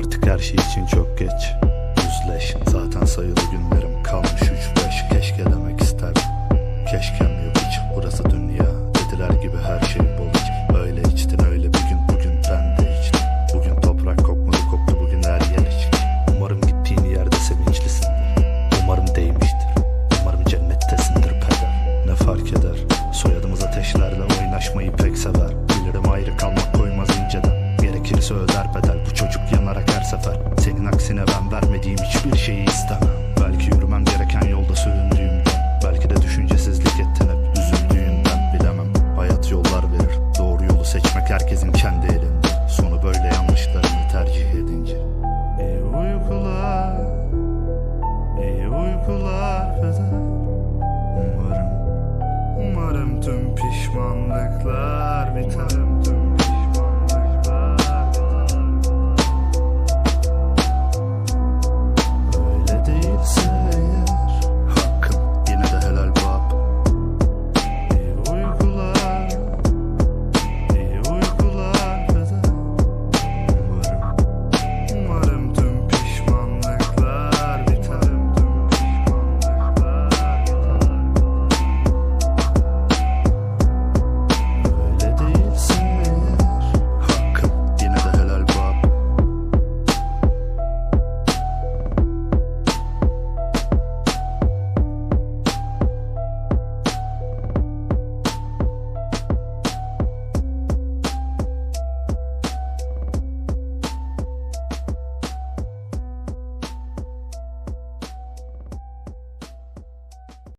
Artık her şey için çok geç. Yüzleş zaten sayılı günlerim vermediğim hiçbir şeyi istemem. Belki yürümem gereken yolda süründüğümden Belki de düşüncesizlik ettin hep üzüldüğünden Bilemem. Hayat yollar verir Doğru yolu seçmek herkesin kendi elinde. Sonu böyle yanlışlarını tercih edince. İyi uykular İyi uykular peder Umarım Umarım tüm pişmanlıklar biter Umarım tüm